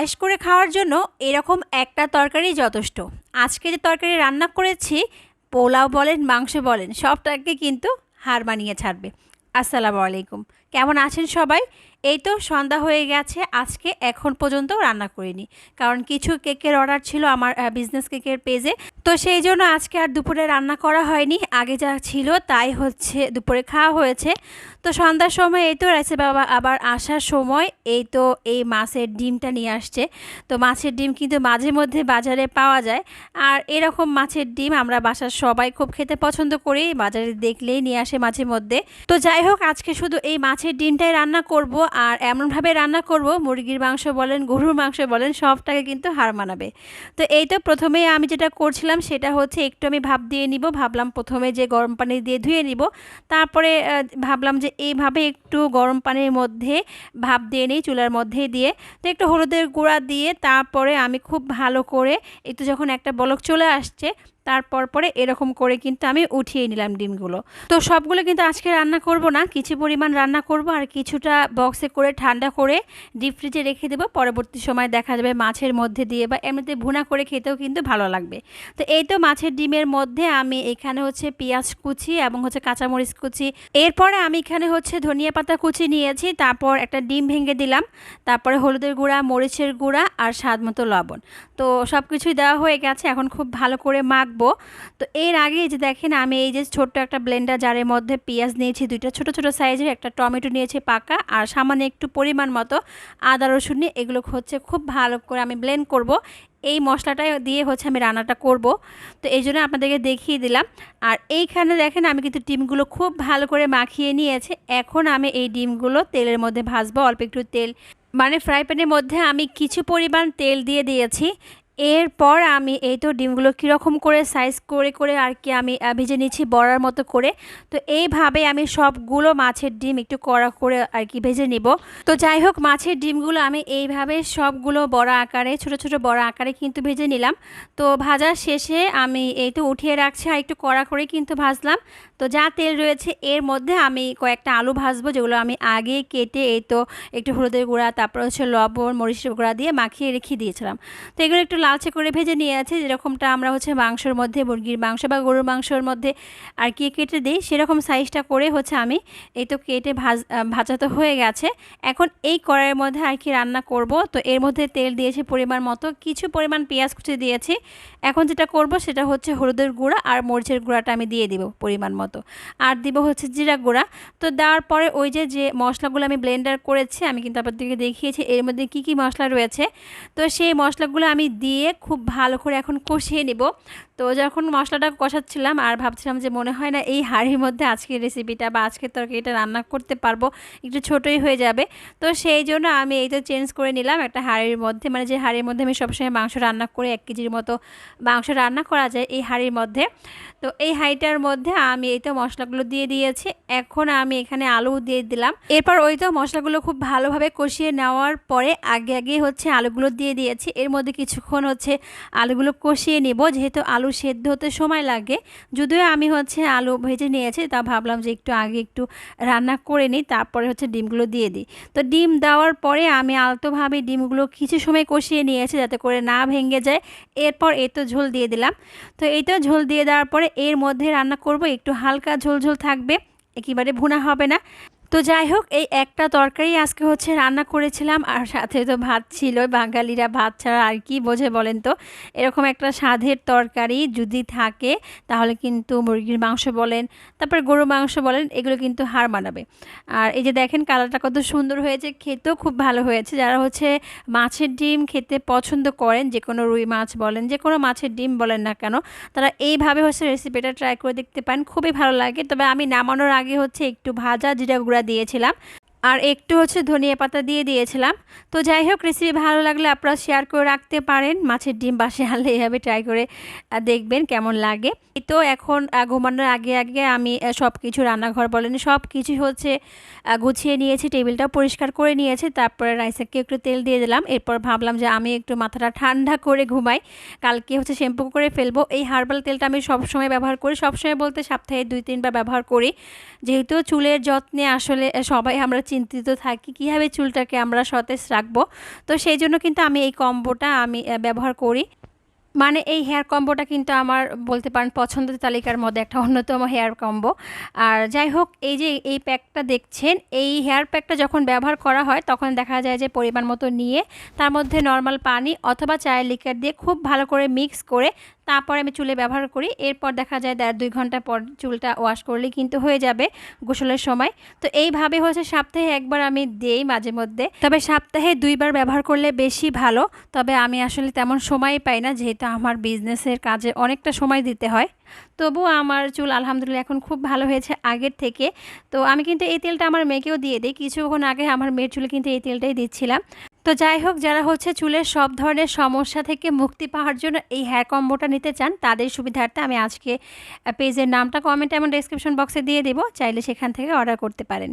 পায়েস করে খাওয়ার জন্য এরকম একটা তরকারি যথেষ্ট। আজকে যে তরকারি রান্না করেছি, পোলাও বলেন, মাংস বলেন, সবটাকে কিন্তু হার মানিয়ে ছাড়বে। আসসালামু আলাইকুম। কেমন আছেন সবাই? এই তো সন্ধ্যা হয়ে গেছে, আজকে এখন পর্যন্ত রান্না করিনি। কারণ কিছু কেকের অর্ডার ছিল আমার বিজনেস কেকের পেজে তো সেই জন্য আজকে আর দুপুরে রান্না করা হয়নি, আগে যা ছিল তাই হচ্ছে দুপুরে খাওয়া হয়েছে। তো সন্ধ্যার সময় এই তো রাইসে বাবা, আবার আসার সময় এই তো এই মাছের ডিমটা নিয়ে আসছে। তো মাছের ডিম কিন্তু মাঝে মধ্যে বাজারে পাওয়া যায়। আর এরকম মাছের ডিম আমরা বাসার সবাই খুব খেতে পছন্দ করি, বাজারে দেখলেই নিয়ে আসে মাঝে মধ্যে। তো যাই হোক, আজকে শুধু এই মাছের ডিমটাই রান্না করব। আর এমনভাবে রান্না করব, মুরগির মাংস বলেন, গরুর মাংস বলেন, সবটাকে কিন্তু হার মানাবে। তো এই তো প্রথমেই আমি যেটা করছিলাম সেটা হচ্ছে একটু আমি ভাব দিয়ে নিব, ভাবলাম প্রথমে যে গরম পানি দিয়ে ধুয়ে নিব। তারপরে ভাবলাম যে এইভাবে একটু গরম পানির মধ্যে ভাপ দিয়ে নিই, চুলার মধ্যে দিয়ে। তো একটু হলুদের গুঁড়া দিয়ে তারপরে আমি খুব ভালো করে একটু যখন একটা বলক চলে আসছে তারপর পরে এরকম করে কিন্তু আমি উঠিয়ে নিলাম ডিমগুলো। তো সবগুলো কিন্তু আজকে রান্না করব না, কিছু পরিমাণ রান্না করব আর কিছুটা বক্সে করে ঠান্ডা করে ডিপ ফ্রিজে রেখে দেবো। পরবর্তী সময় দেখা যাবে মাছের মধ্যে দিয়ে বা এমনিতে ভুনা করে খেতেও কিন্তু ভালো লাগবে। তো এই তো মাছের ডিমের মধ্যে আমি এখানে হচ্ছে পেঁয়াজ কুচি এবং হচ্ছে কাঁচামরিচ কুচি। এরপরে আমি এখানে হচ্ছে ধনিয়া পাতা কুচি নিয়েছি, তারপর একটা ডিম ভেঙে দিলাম, তারপরে হলুদের গুঁড়া, মরিচের গুঁড়া আর স্বাদ মতো লবণ। তো সব কিছুই দেওয়া হয়ে গেছে, এখন খুব ভালো করে মাখবো। রাখব। তো এর আগে যে দেখেন, আমি এই যে ছোট্ট একটা ব্লেন্ডার জারের মধ্যে পেঁয়াজ নিয়েছি, দুইটা ছোট ছোট সাইজের একটা টমেটো নিয়েছি পাকা, আর সামান্য একটু পরিমাণ মতো আদা, রসুন নিয়ে এগুলো হচ্ছে খুব ভালো করে আমি ব্লেন্ড করব। এই মশলাটা দিয়ে হচ্ছে আমি রান্নাটা করব। তো এই জন্য আপনাদেরকে দেখিয়ে দিলাম। আর এইখানে দেখেন, আমি কিন্তু ডিমগুলো খুব ভালো করে মাখিয়ে নিয়েছে। এখন আমি এই ডিমগুলো তেলের মধ্যে ভাজবো, অল্প একটু তেল। মানে ফ্রাই প্যানের মধ্যে আমি কিছু পরিমাণ তেল দিয়ে দিয়েছি। এরপর আমি এই তো ডিমগুলো কীরকম করে সাইজ করে করে আর কি আমি ভেজে নিচ্ছি বড়ার মতো করে। তো এইভাবে আমি সবগুলো মাছের ডিম একটু কড়া করে আর কি ভেজে নিব। তো যাই হোক, মাছের ডিমগুলো আমি এইভাবে সবগুলো বড় আকারে, ছোট ছোট বড় আকারে কিন্তু ভেজে নিলাম। তো ভাজার শেষে আমি এই তো উঠিয়ে রাখছি আর একটু কড়া করে কিন্তু ভাজলাম। তো যা তেল রয়েছে, এর মধ্যে আমি কয়েকটা আলু ভাজবো, যেগুলো আমি আগে কেটে এই তো একটু হলুদের গুঁড়া, তারপর হচ্ছে লবণ, মরিচের গুঁড়া দিয়ে মাখিয়ে রেখে দিয়েছিলাম। তো এগুলো একটু লালচে করে ভেজে নিয়ে আছে, যেরকমটা আমরা হচ্ছে মাংসর মধ্যে, মুরগির মাংস বা গরুর মাংসর মধ্যে আর কি কেটে দিই, সেরকম সাইজটা করে হচ্ছে আমি এই তো কেটে ভাজ, ভাজা তো হয়ে গেছে। এখন এই কড়াইয়ের মধ্যে আর কি রান্না করব, তো এর মধ্যে তেল দিয়েছি পরিমাণ মতো, কিছু পরিমাণ পেঁয়াজ কুচি দিয়েছি। এখন যেটা করব সেটা হচ্ছে হলুদের গুঁড়া আর মরিচের গুঁড়াটা আমি দিয়ে দিব পরিমাণ মতো। আর দিব হচ্ছে জিরা গুঁড়া, তো দেওয়ার পরে ওই যে যে মশলাগুলো আমি ব্লেন্ডার করেছি, আমি কিন্তু আপনাদেরকে দেখিয়েছি, এর মধ্যে কি কি মশলা রয়েছে, তো সেই মশলাগুলো আমি দিয়ে খুব ভালো করে এখন কষিয়ে নিব। তো যখন মশলাটা কষাচ্ছিলাম আর ভাবছিলাম যে মনে হয় না এই হাঁড়ির মধ্যে আজকের রেসিপিটা বা আজকের তরকারিটা রান্না করতে পারব, একটু ছোটোই হয়ে যাবে। তো সেই জন্য আমি এই তো চেঞ্জ করে নিলাম একটা হাঁড়ির মধ্যে। মানে যে হাঁড়ির মধ্যে আমি সবসময় মাংস রান্না করে এক কেজির মতো মাংস রান্না করা যায়, এই হাঁড়ির মধ্যে। তো এই হাইটার মধ্যে আমি এই তো মশলাগুলো দিয়ে দিয়েছি। এখন আমি এখানে আলু দিয়ে দিলাম। এরপর ওই তো মশলাগুলো খুব ভালোভাবে কষিয়ে নেওয়ার পরে আগে আগে হচ্ছে আলুগুলো দিয়ে দিয়েছি। এর মধ্যে কিছুক্ষণ হচ্ছে আলুগুলো কষিয়ে নেব। যেহেতু আলু সেদ্ধ হতে সময় লাগে, যদিও আমি হচ্ছে আলু ভেজে নিয়েছি, তা ভাবলাম যে একটু আগে একটু রান্না করে নিই, তারপরে হচ্ছে ডিমগুলো দিয়ে দিই। তো ডিম দেওয়ার পরে আমি আলতোভাবে ডিমগুলো কিছু সময় কষিয়ে নিয়েছি যাতে করে না ভেঙে যায়। এরপর এই তো ঝোল দিয়ে দিলাম। তো এই তো ঝোল দিয়ে দেওয়ার পরে এর মধ্যে রান্না করব একটু হালকা ঝোল ঝোল থাকবে একেবারে ভুনা হবে না। তো যাই হোক, এই একটা তরকারি আজকে হচ্ছে রান্না করেছিলাম, আর সাথে তো ভাত ছিল, বাঙালিরা ভাত ছাড়া আর কি বোঝে বলেন তো? এরকম একটা স্বাদের তরকারি যদি থাকে, তাহলে কিন্তু মুরগির মাংস বলেন, তারপর গরু মাংস বলেন, এগুলো কিন্তু হার মানাবে আর এই যে দেখেন কালারটা কত সুন্দর হয়েছে, খেতেও খুব ভালো হয়েছে। যারা হচ্ছে মাছের ডিম খেতে পছন্দ করেন, যে কোনো রুই মাছ বলেন, যে কোনো মাছের ডিম বলেন না কেন, তারা এইভাবে হচ্ছে রেসিপিটা ট্রাই করে দেখতে পান খুবই ভালো লাগে। তবে আমি নামানোর আগে হচ্ছে একটু ভাজা, জিরা গুঁড়া দিয়েছিলাম। আর একটু হচ্ছে ধনিয়া পাতা দিয়ে দিয়েছিলাম। তো যাই হোক রেসিপি ভালো লাগলে আপনারা শেয়ার করে রাখতে পারেন। মাছের ডিম বাসে আনলে এভাবে ট্রাই করে দেখবেন কেমন লাগে। তো এখন ঘুমানোর আগে আগে আমি সব কিছু রান্নাঘর বলেন সব কিছু হচ্ছে গুছিয়ে নিয়েছি, টেবিলটাও পরিষ্কার করে নিয়েছি। তারপরে রাইসাকে একটু তেল দিয়ে দিলাম। এরপর ভাবলাম যে আমি একটু মাথাটা ঠান্ডা করে ঘুমাই। কালকে হচ্ছে শ্যাম্পু করে ফেলব। এই হার্বাল তেলটা আমি সবসময় ব্যবহার করি। সবসময় বলতে সপ্তাহে দুই তিনবার ব্যবহার করি। যেহেতু চুলের যত্নে আসলে সবাই আমরা চিন্তিত থাকি, কীভাবে চুলটাকে আমরা সতেজ রাখব। তো সেই জন্য কিন্তু আমি এই কম্বোটা আমি ব্যবহার করি। মানে এই হেয়ার কম্বোটা কিন্তু আমার বলতে পারেন পছন্দের তালিকার মধ্যে একটা অন্যতম হেয়ার কম্বো আর যাই হোক, এই যে এই প্যাকটা দেখছেন, এই হেয়ার প্যাকটা যখন ব্যবহার করা হয়, তখন দেখা যায় যে পরিমাণ মতো নিয়ে, তার মধ্যে নর্মাল পানি অথবা চায়ের লিকার দিয়ে খুব ভালো করে মিক্স করে তারপর আমি চুলে ব্যবহার করি। এরপর দেখা যায় দেড় দুই ঘণ্টা পর চুলটা ওয়াশ করলে কিন্তু হয়ে যাবে গোসলের সময়। তো এইভাবে হচ্ছে সপ্তাহে একবার আমি দেই মাঝে মধ্যে। তবে সপ্তাহে দুইবার ব্যবহার করলে বেশি ভালো। তবে আমি আসলে তেমন সময় পাই না, যেহেতু আমার বিজনেসের কাজে অনেকটা সময় দিতে হয়। তবুও আমার চুল আলহামদুলিল্লাহ এখন খুব ভালো হয়েছে আগের থেকে। তো আমি কিন্তু এই তেলটা আমার মেয়েকেও দিয়ে দিই। কিছুক্ষণ আগে আমার মেয়ের চুলে কিন্তু এই তেলটাই দিচ্ছিলাম। তো যাই হোক, যারা হচ্ছে চুলের সব ধরনের সমস্যা থেকে মুক্তি পাওয়ার জন্য এই হেয়ার কম্বোটা নিতে চান, তাদের সুবিধার্থে আমি আজকে পেজের নামটা কমেন্ট এবং ডেসক্রিপশন বক্সে দিয়ে দেবো, চাইলে সেখান থেকে অর্ডার করতে পারেন।